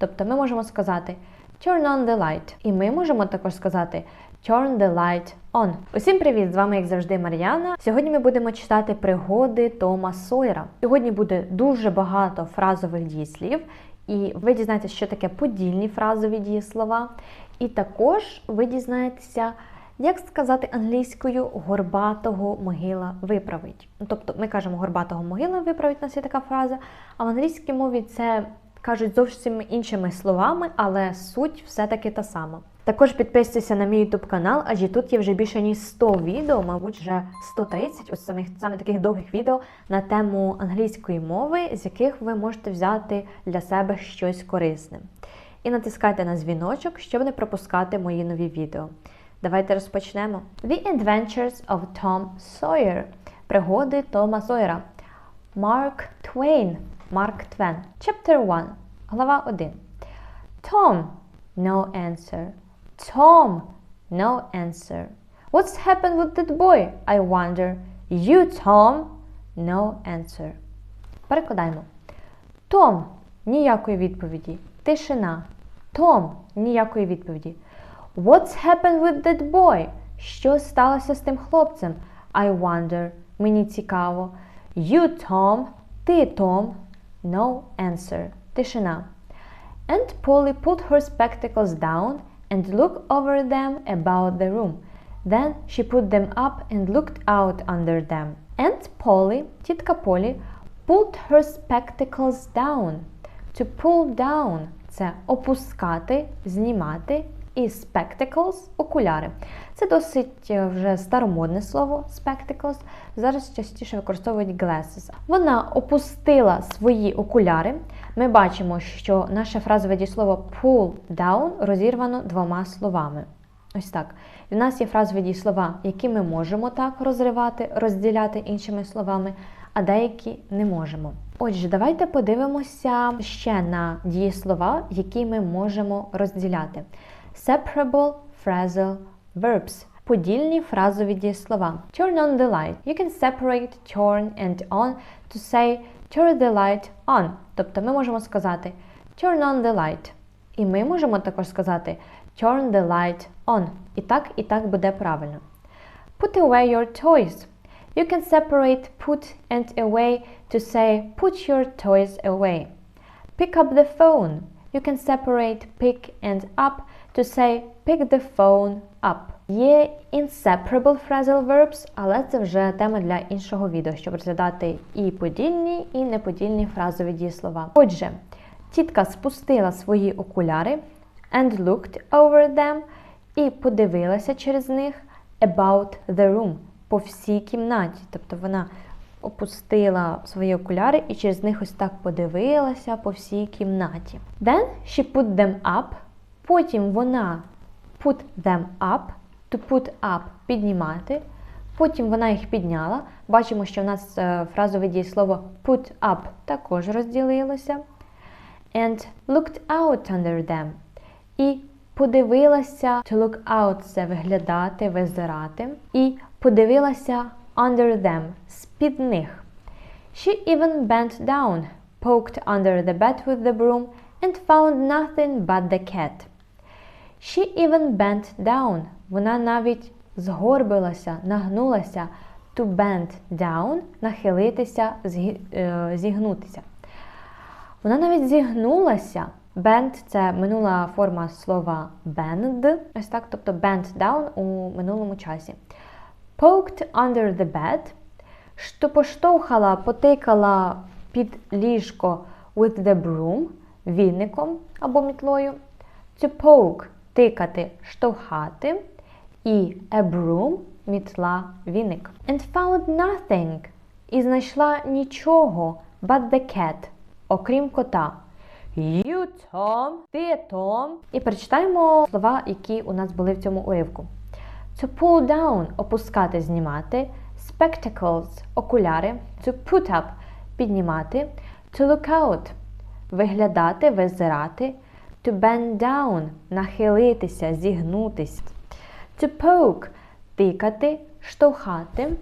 Тобто ми можемо сказати turn on the light. І ми можемо також сказати turn the light on. Усім привіт! З вами, як завжди, Мар'яна. Сьогодні ми будемо читати пригоди Тома Сойера. Сьогодні буде дуже багато фразових дієслів, і ви дізнаєтеся, що таке подільні фразові дієслова. І також ви дізнаєтеся. Як сказати англійською горбатого могила виправить? Ну, Тобто ми кажемо горбатого могила виправить, у нас є така фраза, а в англійській мові це кажуть зовсім іншими словами, але суть все-таки та сама. Також підписуйтеся на мій YouTube канал, адже тут є вже більше ніж 100 відео, мабуть, вже 130 ось самих саме таких довгих відео на тему англійської мови, з яких ви можете взяти для себе щось корисне. І натискайте на дзвіночок, щоб не пропускати мої нові відео. Давайте розпочнемо. The Adventures of Tom Sawyer. Пригоди Тома Сойера. Марк Твейн. Марк Твен. Chapter 1. Глава 1. Tom. No answer. Tom. No answer. What's happened with that boy? I wonder. You, Tom. No answer. Перекладаємо. Том. Ніякої відповіді. Тишина. Том. Ніякої відповіді. What's happened with that boy? Що сталося з тим хлопцем? I wonder. Мені цікаво. You, Tom. Ти, Том. No answer. Тишина. Aunt Polly put her spectacles down and looked over them about the room. Then she put them up and looked out under them. Aunt Polly, тітка Полі, pulled her spectacles down. To pull down – це опускати, знімати. І spectacles – окуляри. Це досить е, вже старомодне слово spectacles. Зараз частіше використовують glasses. Вона опустила свої окуляри. Ми бачимо, що наше фразове дієслово pull down розірвано двома словами. Ось так. В нас є фразові дієслова, які ми можемо так розривати, розділяти іншими словами, а деякі не можемо. Отже, давайте подивимося ще на дієслова, які ми можемо розділяти. Separable phrasal verbs. Подільні фразові дієслова. Turn on the light. You can separate turn and on to say turn the light on. Тобто ми можемо сказати turn on the light. І ми можемо також сказати turn the light on. І так, і так буде правильно. Put away your toys. You can separate put and away to say put your toys away. Pick up the phone. You can separate pick and up to say pick the phone up. Є inseparable phrasal verbs, але це вже тема для іншого відео, щоб розглядати і подільні, і неподільні фразові дієслова. Отже, тітка спустила свої окуляри and looked over them і подивилася через них about the room по всій кімнаті. Тобто вона опустила свої окуляри і через них ось так подивилася по всій кімнаті. Then she put them up. Потім вона put them up, to put up піднімати. Потім вона їх підняла. Бачимо, що в нас е, фразове дієслово put up також розділилося. And looked out under them. І подивилася to look out це виглядати, визирати. І подивилася under them з-під них. She even bent down, poked under the bed with the broom and found nothing but the cat. She even bent down. Вона навіть згорбилася, нагнулася to bend down, нахилитися, е, зігнутися. Вона навіть зігнулася. Bend – це минула форма слова bend. Ось так, тобто bend down у минулому часі. Poked under the bed. Що поштовхала, потикала під ліжко with the broom, віником або мітлою. To poke – тикати, штовхати. І a broom – мітла, віник. And found nothing. І знайшла нічого but the cat, окрім кота. You, Tom, ти, Том. І перечитаємо слова, які у нас були в цьому уривку. To pull down – опускати, знімати. Spectacles – окуляри. To put up – піднімати. To look out – виглядати, визирати. To bend down – нахилитися, зігнутися. To poke – тикати, штовхати.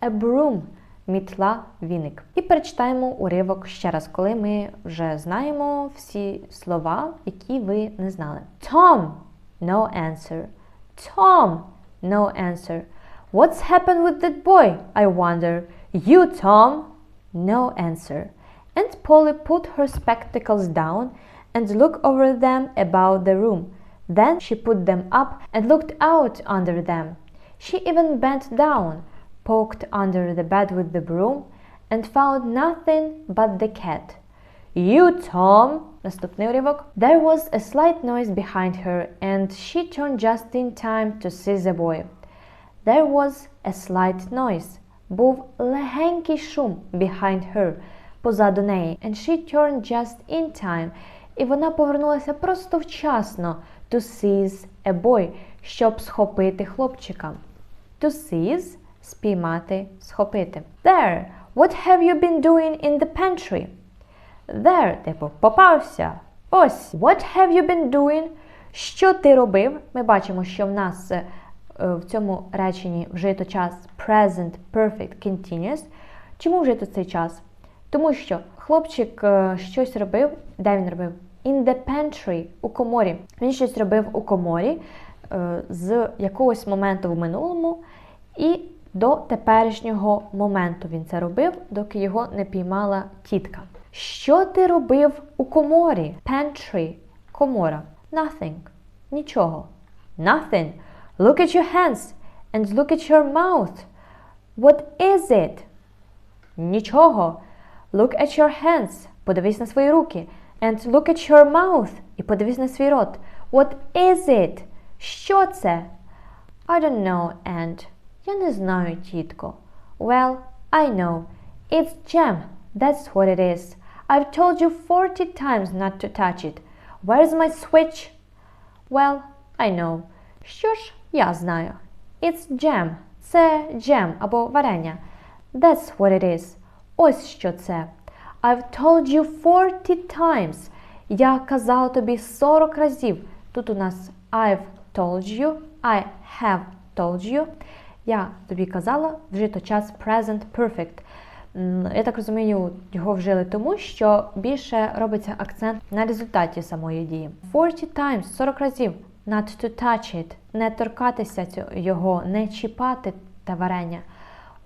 A broom мітла, віник. І перечитаємо уривок ще раз, коли ми вже знаємо всі слова, які ви не знали. Tom, no answer. Tom, no answer. What's happened with that boy? I wonder. You, Tom? No answer. And Polly put her spectacles down and looked over them about the room. Then she put them up and looked out under them. She even bent down, poked under the bed with the broom, and found nothing but the cat. You, Tom! Наступний уривок. There was a slight noise behind her, and she turned just in time to see the boy. There was a slight noise. Був легенький шум behind her, позаду неї, and she turned just in time. І вона повернулася просто вчасно to seize a boy, щоб схопити хлопчика. To seize – спіймати, схопити. There, what have you been doing in the pantry? There, типу, попався. Ось. What have you been doing? Що ти робив? Ми бачимо, що в нас е, в цьому реченні вжито час present perfect continuous. Чому вжито цей час? Тому що хлопчик е, щось робив. Де він робив? In the pantry, у коморі. Він щось робив у коморі е, з якогось моменту в минулому і до теперішнього моменту він це робив, доки його не піймала тітка. Що ти робив у коморі? Pantry. Комора. Nothing. Нічого. Nothing. Look at your hands and look at your mouth. What is it? Нічого. Look at your hands. Подивись на свої руки. And look at your mouth. І подивись на свій рот. What is it? Що це? I don't know, and. Я не знаю, тітко. Well, I know. It's jam. That's what it is. I've told you 40 times not to touch it. Where's my switch? Well, I know. Що ж, я знаю. It's jam. Це джем або варення. That's what it is. Ось що це. I've told you 40 times. Я казала тобі 40 разів. Тут у нас I've told you, I have told you. Я тобі казала, вжито час present perfect. Я так розумію, його вжили тому, що більше робиться акцент на результаті самої дії. 40 times, 40 разів. Not to touch it. Не торкатися його, не чіпати те варення.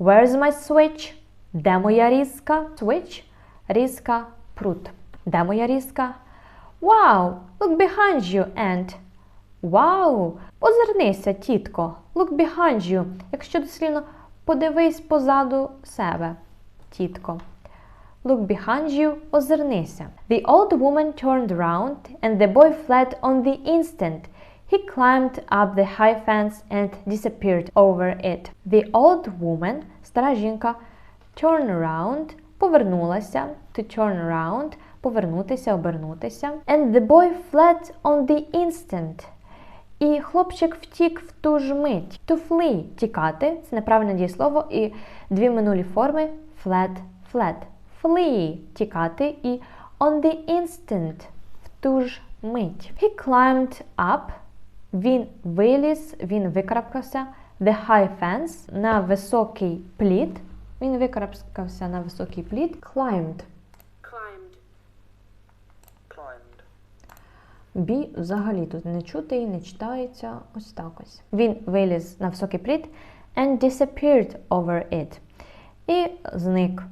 Where's my switch? Де моя різка? Switch – різка, прут. Де моя різка? Wow! Look behind you, and. Wow! Озирнися, тітко. Look behind you. Якщо дослівно подивись позаду себе, тітко. Look behind you, озирнися. The old woman turned round, and the boy fled on the instant. He climbed up the high fence and disappeared over it. The old woman, стара жінка, turned around, повернулася, to turn around, повернутися, обернутися. And the boy fled on the instant. І хлопчик втік в ту ж мить. To flee – тікати, це неправильне дієслово, і дві минулі форми fled, fled. Flee – тікати і on the instant в ту ж мить. He climbed up. Він виліз, він викарабкався. The high fence на високий плід. Він викарабкався на високий плід. Climbed. climbed, climbed, Бі взагалі тут не чути і не читається ось так ось. Він виліз на високий плід and disappeared over it. І зник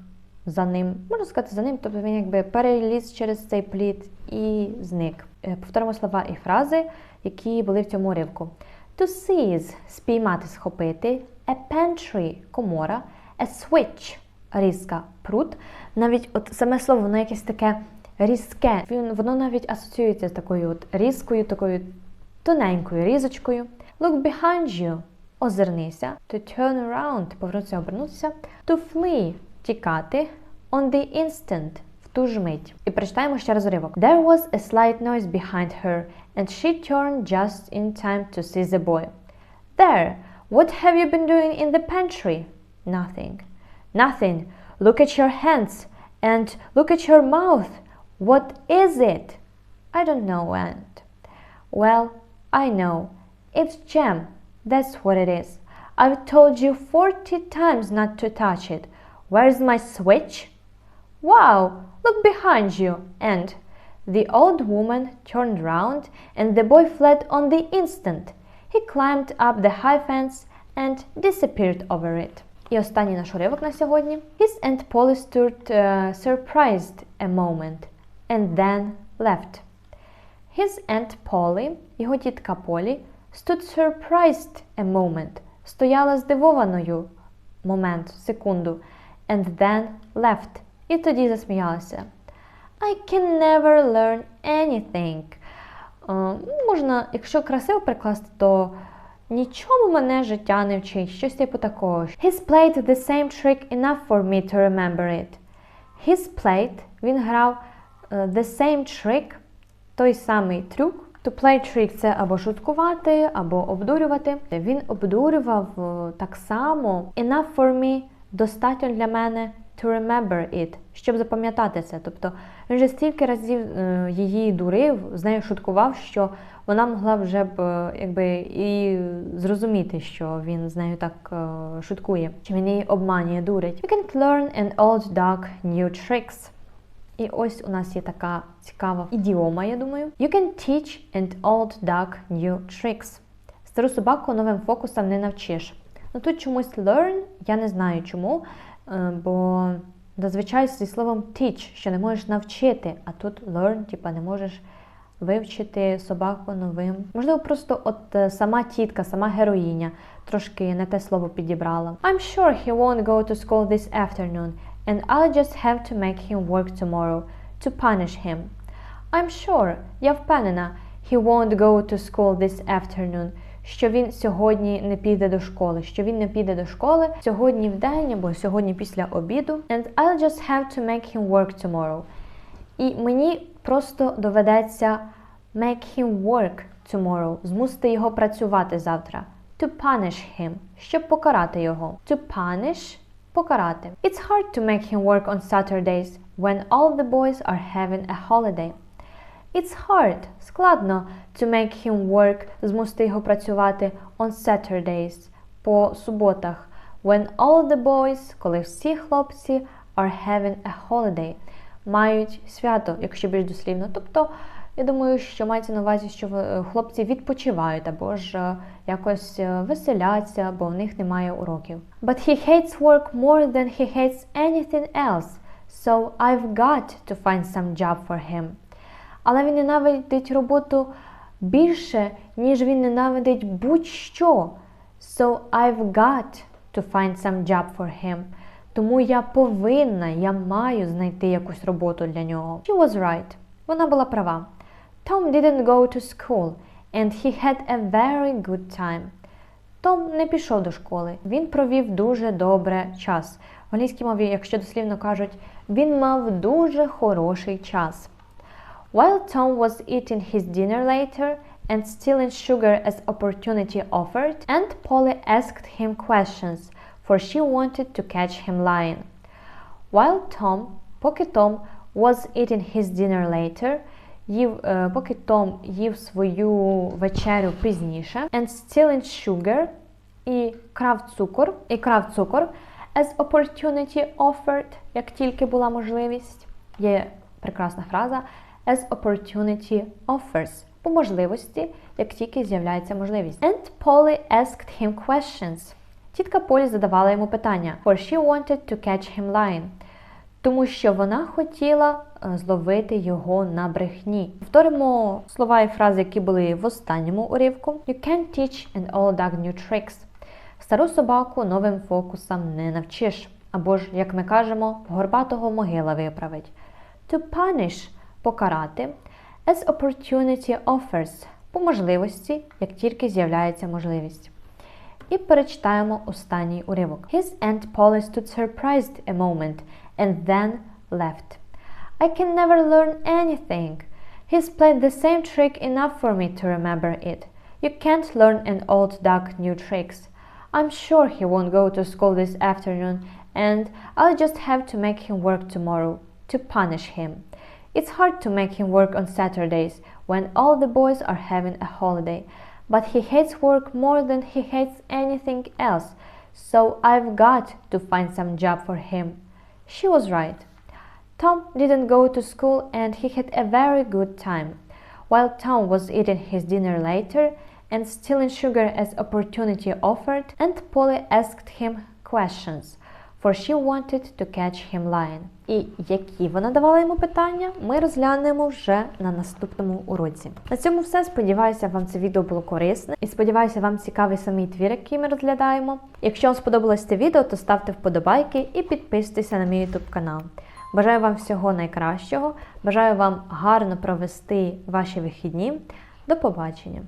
за ним. Можна сказати за ним, тобто він якби переліз через цей плід і зник. Е, Повторимо слова і фрази, які були в цьому уривку. To seize – спіймати, схопити. A pantry – комора. A switch – різка, прут. Навіть от саме слово, воно якесь таке різке. Воно навіть асоціюється з такою от різкою, такою тоненькою різочкою. Look behind you – озирнися. To turn around – повернутися, обернутися. To flee – тікати. On the instant – в ту ж мить. І прочитаємо ще раз уривок. There was a slight noise behind her, and she turned just in time to see the boy. There, what have you been doing in the pantry? Nothing. Nothing. Look at your hands and look at your mouth. What is it? I don't know, Aunt. Well, I know. It's jam. That's what it is. I've told you 40 times not to touch it. Where's my switch? Wow, look behind you. And the old woman turned round and the boy fled on the instant. He climbed up the high fence and disappeared over it. І останній наш уривок на сьогодні. His Aunt Polly stood uh, surprised a moment and then left. His Aunt Polly, його тітка Полі, stood surprised a moment, стояла здивованою момент, секунду, and then left, і тоді засміялася. I can never learn anything. Е, можна, якщо красиво прикласти, то нічому мене життя не вчить, щось типу такого. He's played the same trick enough for me to remember it. He's played, він грав е, the same trick, той самий трюк. To play trick – це або шуткувати, або обдурювати. Він обдурював е, так само enough for me, достатньо для мене to remember it, щоб запам'ятати це. Тобто він вже стільки разів е, її дурив, з нею шуткував, що вона могла вже б е, якби і зрозуміти, що він з нею так е, шуткує, що він її обманює, дурить. You can learn an old dog new tricks. І ось у нас є така цікава ідіома, я думаю. You can teach an old dog new tricks. Стару собаку новим фокусам не навчиш. Ну тут чомусь learn, я не знаю чому, е, бо зазвичай зі словом teach, що не можеш навчити, а тут learn, типа не можеш вивчити собаку новим. Можливо, просто от е, сама тітка, сама героїня трошки не те слово підібрала. I'm sure he won't go to school this afternoon, and I'll just have to make him work tomorrow to punish him. I'm sure, я впевнена, he won't go to school this afternoon, що він сьогодні не піде до школи, що він не піде до школи сьогодні в день або сьогодні після обіду. And I'll just have to make him work tomorrow. І мені просто доведеться make him work tomorrow, змусити його працювати завтра. To punish him, щоб покарати його. To punish – покарати. It's hard to make him work on Saturdays when all the boys are having a holiday. It's hard, складно to make him work, змусити його працювати on Saturdays, по суботах, when all the boys, коли всі хлопці are having a holiday, мають свято, якщо більш дослівно. Тобто, я думаю, що мається на увазі, що е, хлопці відпочивають або ж е, якось е, веселяться, бо в них немає уроків. But he hates work more than he hates anything else, so I've got to find some job for him. Але він ненавидить роботу більше, ніж він ненавидить будь-що. So I've got to find some job for him. Тому я повинна, я маю знайти якусь роботу для нього. She was right. Вона була права. Tom didn't go to school, and he had a very good time. Том не пішов до школи. Він провів дуже добре час. В англійській мові, якщо дослівно кажуть, він мав дуже хороший час. While Tom was eating his dinner later and stealing sugar as opportunity offered, Aunt Polly asked him questions, for she wanted to catch him lying. While Tom, поки Том was eating his dinner later, їв, е, поки Том їв свою вечерю пізніше, and stealing sugar, і крав цукор, і крав цукор, as opportunity offered, як тільки була можливість. Є прекрасна фраза as opportunity offers, по можливості, як тільки з'являється можливість. And Polly asked him questions. Тітка Полі задавала йому питання, for she wanted to catch him lying. Тому що вона хотіла е, зловити його на брехні. Повторимо слова і фрази, які були в останньому уривку. You can't teach an old dog new tricks. Стару собаку новим фокусам не навчиш. Або ж, як ми кажемо, горбатого могила виправить. To punish покарати. As opportunity offers по можливості, як тільки з'являється можливість. І перечитаємо останній уривок. His aunt Polly stood surprised a moment and then left. I can never learn anything. He's played the same trick enough for me to remember it. You can't learn an old dog new tricks. I'm sure he won't go to school this afternoon, and I'll just have to make him work tomorrow to punish him. It's hard to make him work on Saturdays when all the boys are having a holiday, but he hates work more than he hates anything else, so I've got to find some job for him. She was right. Tom didn't go to school and he had a very good time. While Tom was eating his dinner later and stealing sugar as opportunity offered, Aunt Polly asked him questions, for she wanted to catch him lying. І які вона давала йому питання, ми розглянемо вже на наступному уроці. На цьому все. Сподіваюся, вам це відео було корисне і сподіваюся, вам цікавий самий твір, який ми розглядаємо. Якщо вам сподобалось це відео, то ставте вподобайки і підписуйтеся на мій YouTube канал. Бажаю вам всього найкращого. Бажаю вам гарно провести ваші вихідні. До побачення!